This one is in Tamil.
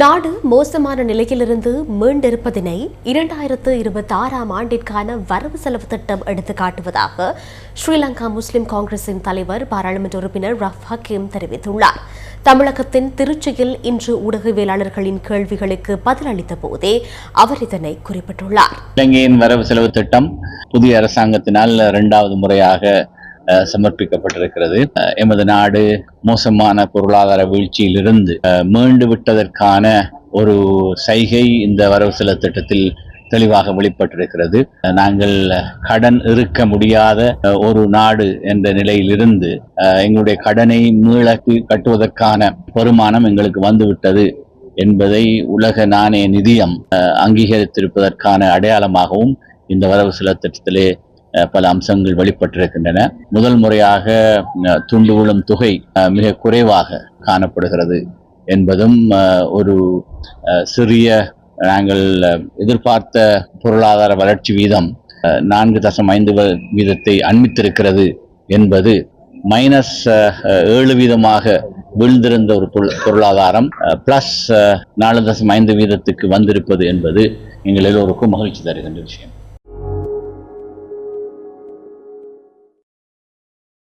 நாடு மோசமான நிலையிலிருந்து மீண்டிருப்பதினை இரண்டாயிரத்து இருபத்தி ஆறாம் ஆண்டிற்கான வரவு செலவு திட்டம் எடுத்து காட்டுவதாக ஸ்ரீலங்கா முஸ்லிம் காங்கிரசின் தலைவர் பாராளுமன்ற உறுப்பினர் ரஃப் ஹக்கீம் தெரிவித்துள்ளார். தமிழகத்தின் திருச்சியில் இன்று ஊடகவியலாளர்களின் கேள்விகளுக்கு பதிலளித்த போதே அவர் இதனை குறிப்பிட்டுள்ளார். இலங்கையின் வரவு செலவு திட்டம் புதிய அரசாங்கத்தினால் இரண்டாவது முறையாக சமர்ப்பிக்கப்பட்டிருக்கிறது. எமது நாடு மோசமான பொருளாதார வீழ்ச்சியிலிருந்து மீண்டு விட்டதற்கான ஒரு சைகை இந்த வரவு செலவு திட்டத்தில் தெளிவாக வெளிப்பட்டிருக்கிறது. நாங்கள் கடன் இருக்க முடியாத ஒரு நாடு என்ற நிலையிலிருந்து எங்களுடைய கடனை மீளக்கு கட்டுவதற்கான வருமானம் எங்களுக்கு வந்துவிட்டது என்பதை உலக நாணய நிதியம் அங்கீகரித்திருப்பதற்கான அடையாளமாகவும் இந்த வரவு செலவு திட்டத்திலே பல அம்சங்கள் வெளிப்பட்டிருக்கின்றன. முதல் முறையாக துண்டு விழும் தொகை அஹ், மிக குறைவாக காணப்படுகிறது என்பதும் ஒரு அஹ், சிறிய நாங்கள் எதிர்பார்த்த பொருளாதார வளர்ச்சி வீதம் அஹ், நான்கு தசம் ஐந்து வீதத்தை அண்மித்திருக்கிறது என்பது மைனஸ் ஏழு வீதமாக வீழ்ந்திருந்த ஒரு பொருளாதாரம் பிளஸ் நாலு தசம் ஐந்து வீதத்துக்கு வந்திருப்பது என்பது எங்கள் எல்லோருக்கும் மகிழ்ச்சி தருகின்ற விஷயம்.